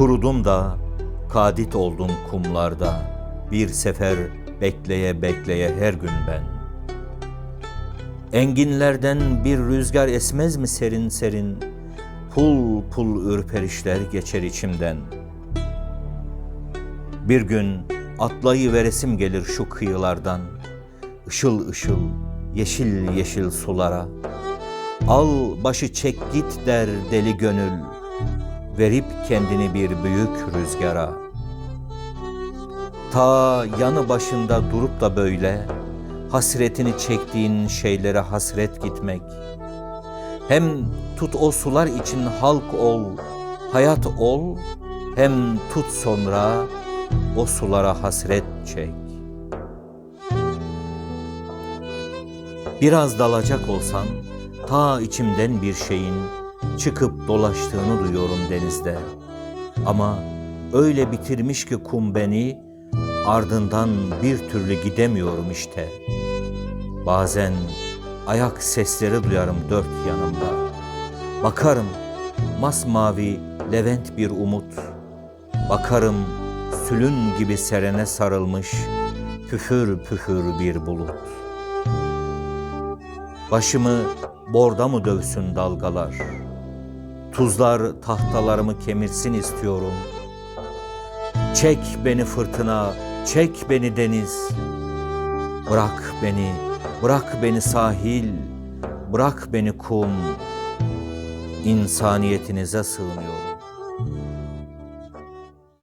Kurudum da kadit oldum kumlarda. Bir sefer bekleye bekleye her gün ben. Enginlerden bir rüzgar esmez mi serin serin? Pul pul ürperişler geçer içimden. Bir gün atlayı veresim gelir şu kıyılardan. Işıl ışıl, yeşil yeşil sulara. Al başı çek git der deli gönül. Verip kendini bir büyük rüzgara. Ta yanı başında durup da böyle hasretini çektiğin şeylere hasret gitmek. Hem tut o sular için halk ol, hayat ol, hem tut sonra o sulara hasret çek. Biraz dalacak olsam ta içimden bir şeyin çıkıp dolaştığını duyuyorum denizde. Ama öyle bitirmiş ki kum beni ardından bir türlü gidemiyorum işte. Bazen ayak sesleri duyarım dört yanımda. Bakarım masmavi levent bir umut. Bakarım sülün gibi serene sarılmış püfür püfür bir bulut. Başımı borda mı dövsün dalgalar? Tuzlar tahtalarımı kemirsin istiyorum. Çek beni fırtına, çek beni deniz. Bırak beni, bırak beni sahil, bırak beni kum. İnsaniyetinize sığınıyorum.